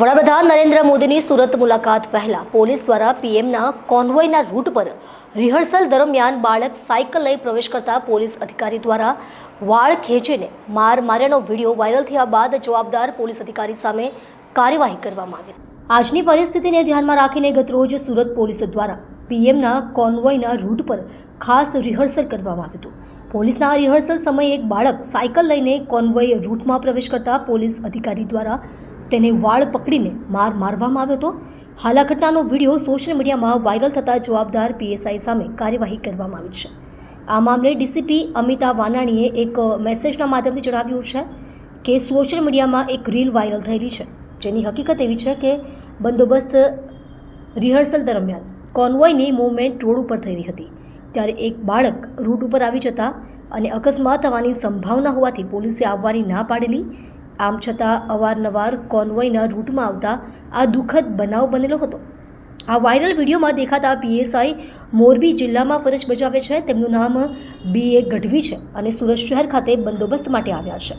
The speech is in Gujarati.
વડાપ્રધાન નરેન્દ્ર મોદીની સુરત મુલાકાત પહેલા પોલીસ દ્વારા પીએમના કોન્વોયના રૂટ પર રિહર્સલ દરમિયાન બાળક સાયકલ લઈ પ્રવેશ કરતા પોલીસ અધિકારી દ્વારા વાળ ખેંચીને માર માર્યાનો વીડિયો વાયરલ થયા બાદ જવાબદાર પોલીસ અધિકારી સામે કાર્યવાહી કરવામાં આવી. આજની પરિસ્થિતિને ધ્યાનમાં રાખીને ગતરોજ સુરત પોલીસ દ્વારા પીએમના કોન્વોયના રૂટ પર ખાસ રિહર્સલ કરવામાં આવ્યું હતું. પોલીસના રિહર્સલ સમયે એક બાળક સાયકલ લઈને કોન્વોય રૂટમાં પ્રવેશ કરતા પોલીસ અધિકારી દ્વારા તેને વાળ પકડીને માર મારવામાં આવ્યો હતો. હાલ આ ઘટનાનો વીડિયો સોશિયલ મીડિયામાં વાયરલ થતાં જવાબદાર પીએસઆઈ સામે કાર્યવાહી કરવામાં આવી છે. આ મામલે ડીસીપી અમિતા વાનાણીએ એક મેસેજના માધ્યમથી જણાવ્યું છે કે સોશિયલ મીડિયામાં એક રીલ વાયરલ થયેલી છે. જેની હકીકત એવી છે કે બંદોબસ્ત રિહર્સલ દરમિયાન કોન્વોયની મૂવમેન્ટ રોડ ઉપર થઈ રહી હતી. ત્યારે એક બાળક રૂટ ઉપર આવી જતા અને અકસ્માત થવાની સંભાવના હોવાથી પોલીસે આવવાની ના પાડેલી આમ છતાં અવારનવાર કોન્વોયના રૂટમાં આવતા આ દુઃખદ બનાવ બનેલો હતો. આ વાયરલ વિડીયોમાં દેખાતા પીએસઆઈ મોરબી જિલ્લામાં ફરજ બજાવે છે. તેમનું નામ બી એ ગઢવી છે અને સુરત શહેર ખાતે બંદોબસ્ત માટે આવ્યા છે.